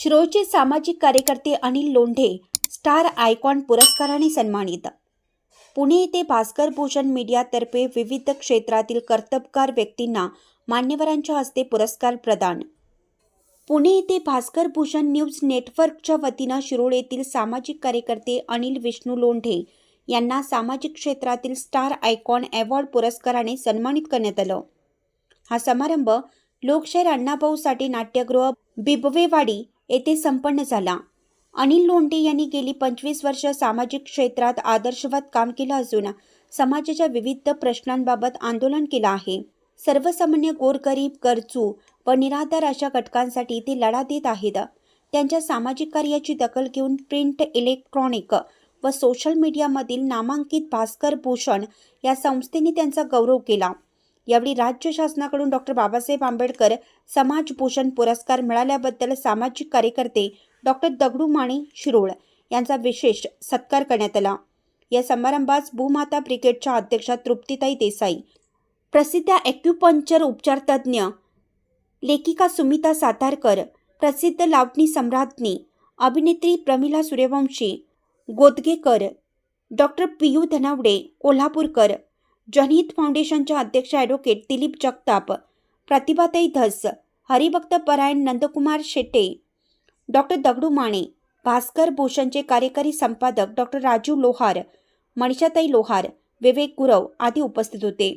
श्रोचे सामाजिक कार्यकर्ते Anil Londhe star icon पुरस्काराने सन्मानित. पुणे येथे भास्कर भूषण मीडियातर्फे विविध क्षेत्रातील कर्तबगार व्यक्तींना मान्यवरांच्या हस्ते पुरस्कार प्रदान. पुणे येथे भास्कर भूषण न्यूज नेटवर्कच्या वतीनं शिरोळ येथील सामाजिक कार्यकर्ते अनिल विष्णू लोंढे यांना सामाजिक क्षेत्रातील स्टार आयकॉन अवॉर्ड पुरस्काराने सन्मानित करण्यात आलं. हा समारंभ लोकशाहीर अण्णाभाऊ साठे नाट्यगृह बिबवेवाडी येथे संपन्न झाला. अनिल लोंढे यांनी गेली पंचवीस वर्ष सामाजिक क्षेत्रात आदर्शवाद काम केलं असून समाजाच्या विविध प्रश्नांबाबत आंदोलन केलं आहे. सर्वसामान्य गोरगरीब गरजू व निराधार अशा घटकांसाठी ते लढा देत आहेत. त्यांच्या सामाजिक कार्याची दखल घेऊन प्रिंट इलेक्ट्रॉनिक व सोशल मीडियामधील नामांकित भास्कर भूषण या संस्थेने त्यांचा गौरव केला. यावेळी राज्य शासनाकडून डॉक्टर बाबासाहेब आंबेडकर समाजभूषण पुरस्कार मिळाल्याबद्दल सामाजिक कार्यकर्ते डॉक्टर दगडू माने शिरोळ यांचा विशेष सत्कार करण्यात आला. या समारंभास भूमाता ब्रिगेडच्या अध्यक्षा तृप्तीताई देसाई प्रसिद्ध ॲक्युपंक्चर उपचार तज्ज्ञ लेखिका सुमिता सातारकर प्रसिद्ध लावणी सम्राज्ञी अभिनेत्री प्रमिला सूर्यवंशी गोदगेकर डॉक्टर पियू धनावडे कोल्हापूरकर जनहित फाउंडेशनच्या अध्यक्ष ॲडव्होकेट दिलीप जगताप प्रतिभाताई धस हरिभक्त परायण नंदकुमार शेट्टे डॉक्टर दगडू माने भास्कर भूषणचे कार्यकारी संपादक डॉक्टर राजू लोहार मनीषाताई लोहार विवेक गुरव आदी उपस्थित होते.